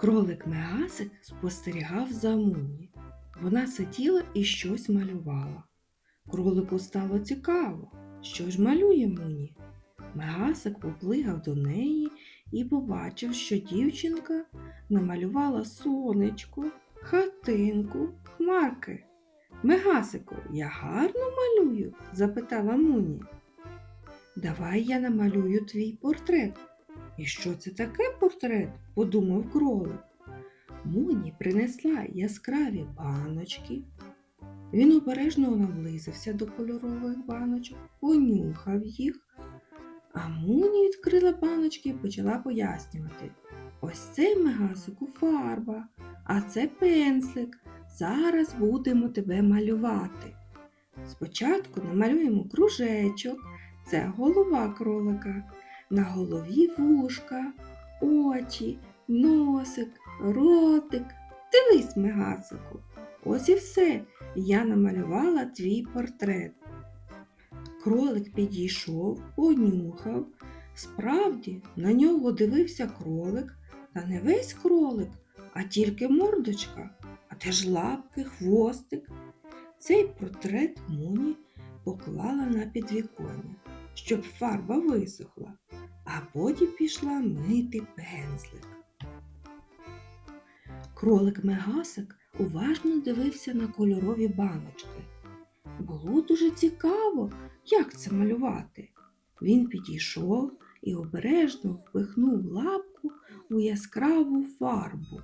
Кролик Мегасик спостерігав за Муні. Вона сиділа і щось малювала. Кролику стало цікаво, що ж малює Муні. Мегасик поплигав до неї і побачив, що дівчинка намалювала сонечко, хатинку, хмарки. Мегасику, я гарно малюю? запитала Муні. Давай я намалюю твій портрет. І що це таке портрет? подумав кролик. Муні принесла яскраві баночки. Він обережно наблизився до кольорових баночок, понюхав їх, а Муні відкрила баночки і почала пояснювати. Ось це мегасику фарба, а це пензлик. Зараз будемо тебе малювати. Спочатку намалюємо кружечок, це голова кролика. На голові вушка, очі, носик, ротик. Дивись, мегасику. Ось і все. Я намалювала твій портрет. Кролик підійшов, понюхав. Справді, на нього дивився кролик, та не весь кролик, а тільки мордочка, а теж лапки, хвостик. Цей портрет Муні поклала на підвіконня, щоб фарба висохла, а потім пішла мити пензлик. Кролик Мегасик уважно дивився на кольорові баночки. Було дуже цікаво, як це малювати. Він підійшов і обережно впихнув лапку у яскраву фарбу.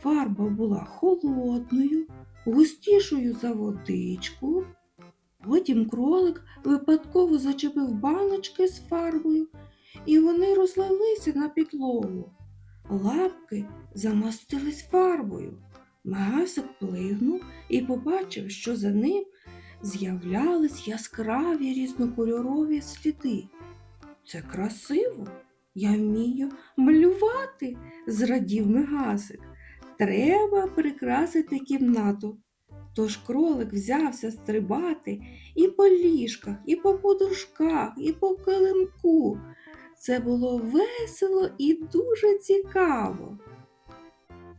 Фарба була холодною, густішою за водичку. Потім кролик випадково зачепив баночки з фарбою, і вони розлилися на підлогу. Лапки замастились фарбою. Магасик плигнув і побачив, що за ним з'являлись яскраві різнокольорові сліди. Це красиво. Я вмію малювати, зрадів Мегасик. Треба прикрасити кімнату. Тож кролик взявся стрибати і по ліжках, і по подушках, і по килимку. Це було весело і дуже цікаво.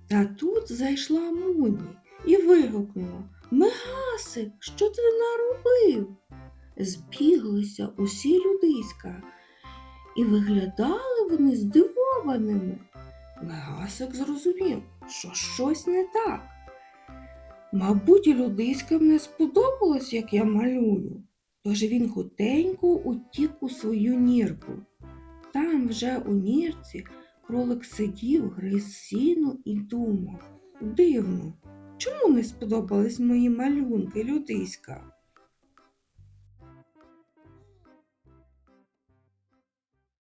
Та тут зайшла Муні і вигукнула Мегасик, що ти наробив? Збіглися усі людиська, і виглядали вони здивованими. Мегасик зрозумів, що щось не так. Мабуть, людиськам не сподобалось, як я малюю, тож він хутенько утік у свою нірку. Там вже у нірці кролик сидів, гриз сіну і думав. Дивно, чому не сподобались мої малюнки, людиська?